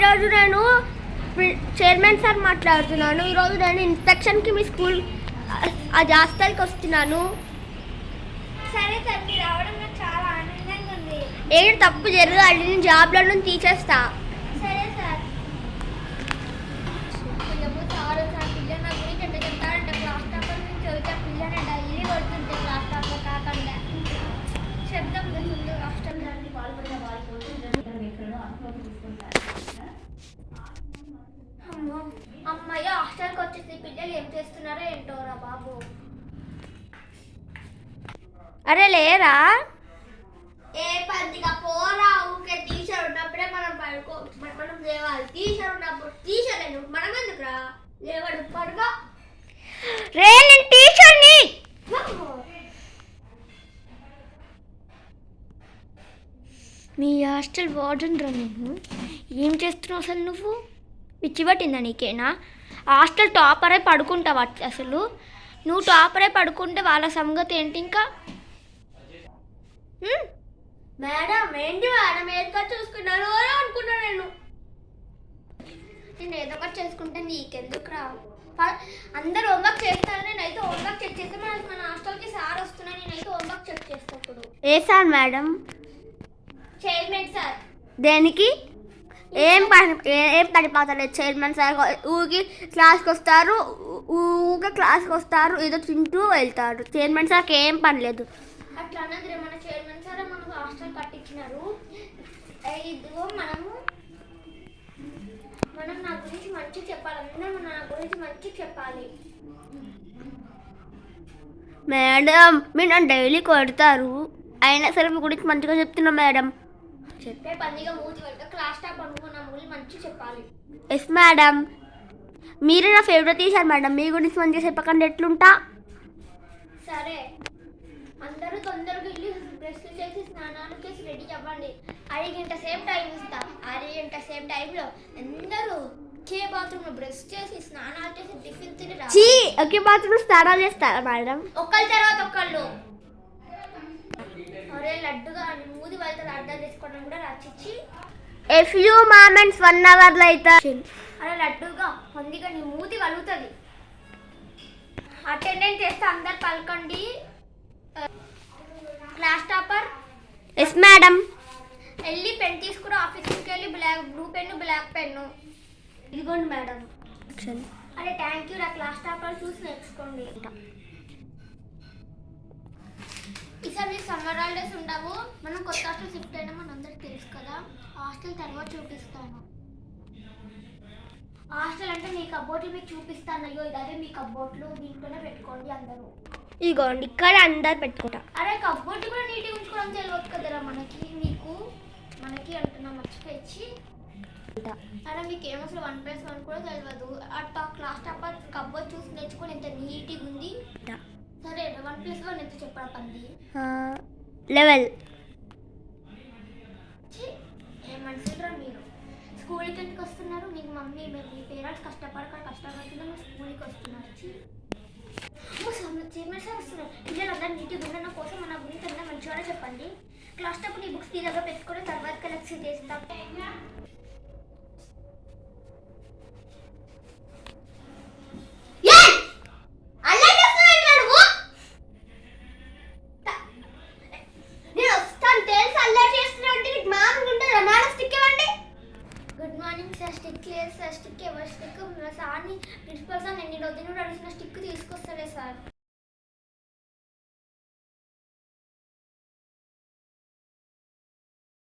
ఈరోజు నేను chairman sir మాట్లాడుతున్నాను. ఈరోజు నేను ఇన్స్పెక్షన్కి మీ స్కూల్ ఆ- అది హాస్టల్కి వస్తున్నాను. సరే సార్ మీరు రావడం నాకు చాలా ఆనందంగా ఉంది. ఏడు తప్పు జరగాలి నేను జాబ్లో నుంచి తీసేస్తా. సరే సార్. ఏమో సార్ సార్ పిల్లలు నా గురించి ఎంత చెప్తారంటే క్లాస్ టాపర్ నుంచి చదివితే పిల్లని డైలీ కొడుతుంటే క్లాస్ టాపర్ కాకుండా. శబ్దం ముందు రాష్ట్రం అమ్మో అమ్మయ్య హాస్టల్కి వచ్చేసి పిల్లలు ఏం చేస్తున్నారో ఏంటోరా బాబు. అరే లేరా? ఏ పందిగా పోరా ఊకే టీచర్ ఉన్నప్పుడే మనం పడుకో మన- మనం లేవాలి. టీచర్ ఉన్నప్పుడు టీచర్ లేదు మనం ఎందుకురా లేవడు పడుకో. రే నేను టీచర్ని మీ హాస్టల్ వార్డెన్ రా నువ్వు ఏం చేస్తున్నావు అసలు నువ్వు? పిచ్చి పట్టిందా నీకేనా? హాస్టల్ టాపరే పడుకుంటావా అసలు? నువ్వు టాపరే పడుకుంటే వాళ్ళ సంగతి ఏంటి ఇంకా? మేడం ఏంటి మేడం? ఏదో చూసుకున్నాను ఎవరో అనుకున్నా నేను. నేను ఏదో ఒకటి చేసుకుంటే నీకెందుకురా ప- అందరూ హోంవర్క్ చేస్తారు. నేనైతే హోంవర్క్ చెక్ చేస్తే మన మన హాస్టల్కి సార్ వస్తున్నా నేనైతే హోంవర్క్ చెక్ చేస్తా ఇప్పుడు. ఏ సార్ మేడం? Chairman sir. దేనికి? ఏం పని ఏ- ఏం పడిపోతలేదు చైర్మన్ సార్ ఊకి క్లాస్కి వస్తారు ఊ- ఊకే క్లాస్కి వస్తారు ఏదో తింటూ వెళ్తారు. చైర్మన్ సార్కి ఏం పని లేదు. అట్లా అన్నది మన చైర్మన్ సార్ మనకు హాస్టల్ కట్టించినారు. ఏ, ఇదిగో మనము మనం నా గురించి మంచి చెప్పాలి అందరూ నా గురించి మంచి చెప్పాలి. మేడం మీరు నన్ను డైలీ కొడతారు. అయినా సరే మీ గురించి మంచిగా చెప్తున్నా మేడం. చెప్పే పనిగా మూతి వెళ్తే క్లాస్ టాప్ అనుకో నా గురించి మంచి చెప్పాలి. ఎస్ మేడం మీరే నా ఫేవరెట్ టీచర్ మేడం మీ గురించి మంచిగా చెప్పకుండా. ఎట్లుంటా? సరే. అందరూ తొందరగా వెళ్ళి బ్రష్లు చేసి స్నానాలు చేసి రెడీ అవ్వండి. అరగంట సేపు టైం ఇస్తా. అరగంట సేపు టైంలో అందరూ ఒకే బాత్రూంలో బ్రష్ చేసి స్నానాలు చేసి టిఫిన్ తిని ఒకే బాత్రూమ్ స్నానాలు చేస్తారా మేడం ఒకళ్ళ తర్వాత ఒకళ్ళు. అరే లడ్డుగా వెళ్తుంది అడ్డం తీసుకోవడం కూడా రచిచ్చి ఏ ఫ్యూ మూమెంట్స్ వన్ అవర్లో అయితే అరే లడ్డుగా పొందిగా నీ మూతి వలుగుతుంది. అటెండెన్స్ చేస్తే అందరు పలకండి. క్లాస్ టాపర్ ఎస్ మేడం వెళ్ళి పెన్ తీసుకుని ఆఫీస్కి వెళ్ళి black blue pen black pen ఇదిగోండి మేడం అరే థ్యాంక్ యూ నా క్లాస్ టాపర్ చూసి నేర్చుకోండి. మీకు సమ్మర్ హాలిడేస్ ఉండవు. మనం కొత్త హాస్టల్ షిఫ్ట్ అయినా మన అందరికి తెలుసు కదా. హాస్టల్ తర్వాత చూపిస్తాను. హాస్టల్ అంటే మీ కబోర్డ్లు మీకు చూపిస్తాను. అయ్యో ఇదే మీ కబోర్డ్లు దీంట్లోనే పెట్టుకోండి అందరూ. ఇగోండి ఇక్కడ అందరు పెట్టుకుంటా. అరే కబోర్డ్ కూడా నీట్గా ఉంచుకోవడం తెలియదు కదరా మనకి. మీకు మనకి అంటున్నా మర్చిపోయి అరే మీకు ఏం అసలు వన్ ప్లస్ వన్ కూడా తెలియదు. అట్లా క్లాస్ టాప్ కబోర్డ్ చూసి నేర్చుకొని ఎంత నీట్గా ఉంది. సరే వన్ ప్లస్ వన్ ఎంత చెప్పడం లెవెల్. ఛీ, ఏ మనుషులరా మీరు? స్కూల్కి ఎందుకు వస్తున్నారు? మీకు మమ్మీ మీ మీ పేరెంట్స్ కష్టపడక కష్టపడుతున్నారు మీరు స్కూల్కి వస్తున్నారు చైర్మన్ సార్ వస్తున్నారు పిల్లలందరూ నీట్గా ఉండడం కోసం మన గురించి అంతా మంచిగానే చెప్పండి. క్లాస్ టప్పుడు ఈ బుక్స్ నీ దగ్గర పెట్టుకొని తర్వాత కలెక్షన్ చేస్తాం గుడ్ మార్నింగ్ సార్ స్టిక్ లేదు సార్ స్టిక్ ఎవరు స్టిక్ సార్ని ప్రిన్సిపల్ సార్ నేను రోజు కూడా అడిగిన స్టిక్ తీసుకొస్తాడే సార్.